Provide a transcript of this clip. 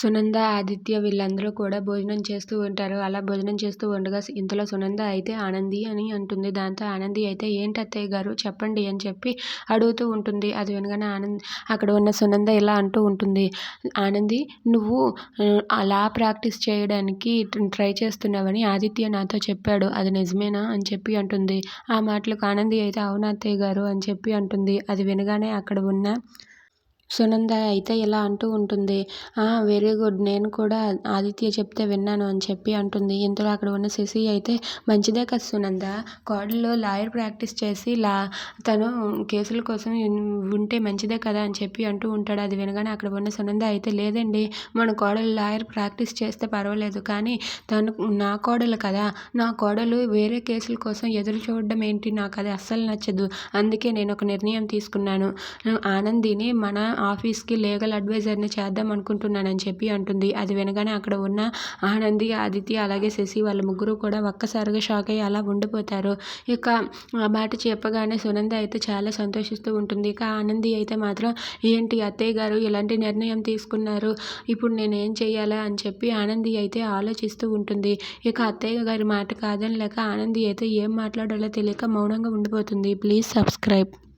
సునంద ఆదిత్య వీళ్ళందరూ కూడా భోజనం చేస్తూ ఉంటారు. అలా భోజనం చేస్తూ ఉండగా ఇంతలో సునంద అయితే ఆనంది అని అంటుంది. దాంతో ఆనంది అయితే ఏంటి అత్తయ్య గారు చెప్పండి అని చెప్పి అడుగుతూ ఉంటుంది. అది వినగానే ఆనంద్ అక్కడ ఉన్న సునంద ఇలా అంటూ ఉంటుంది. ఆనంది నువ్వు అలా ప్రాక్టీస్ చేయడానికి ట్రై చేస్తున్నావని ఆదిత్య నాతో చెప్పాడు. అది నిజమేనా? అని చెప్పి అంటుంది. ఆ మాటలకు ఆనంది అయితే అవును అత్తయ్య గారు అని చెప్పి అంటుంది. అది వినగానే అక్కడ ఉన్న సునంద అయితే ఇలా అంటూ ఉంటుంది. Very good. నేను కూడా ఆదిత్య చెప్తే విన్నాను అని చెప్పి అంటుంది. ఇంతలో అక్కడ ఉన్న శశి అయితే మంచిదే కదా సునంద. కోడలు లాయర్ ప్రాక్టీస్ చేసి లా తను కేసుల కోసం ఉంటే మంచిదే కదా అని చెప్పి అంటూ ఉంటాడు. అది వినగానే అక్కడ ఉన్న సునంద అయితే లేదండి. మన కోడలు లాయర్ ప్రాక్టీస్ చేస్తే పర్వాలేదు. కానీ తను నా కోడలు కదా. నా కోడలు వేరే కేసుల కోసం ఎదురు చూడడం ఏంటి? నాకు అది అస్సలు నచ్చదు. అందుకే నేను ఒక నిర్ణయం తీసుకున్నాను. ఆనందిని మన ఆఫీస్కి లీగల్ అడ్వైజర్ని చేద్దాం అనుకుంటున్నానని చెప్పి అంటుంది. అది వినగానే అక్కడ ఉన్న ఆనంది ఆదిత్య అలాగే శశి వాళ్ళ ముగ్గురు కూడా ఒక్కసారిగా షాక్ అయ్యి అలా ఉండిపోతారు. ఇక ఆ మాట చెప్పగానే సునంద అయితే చాలా సంతోషిస్తూ ఉంటుంది. ఇక ఆనంది అయితే మాత్రం ఏంటి అత్తయ్య గారు ఇలాంటి నిర్ణయం తీసుకున్నారు? ఇప్పుడు నేను ఏం చేయాలా అని చెప్పి ఆనంది అయితే ఆలోచిస్తూ ఉంటుంది. ఇక అత్తయ్య గారి మాట కాదని లేక ఆనంది అయితే ఏం మాట్లాడాలో తెలియక మౌనంగా ఉండిపోతుంది. Please subscribe.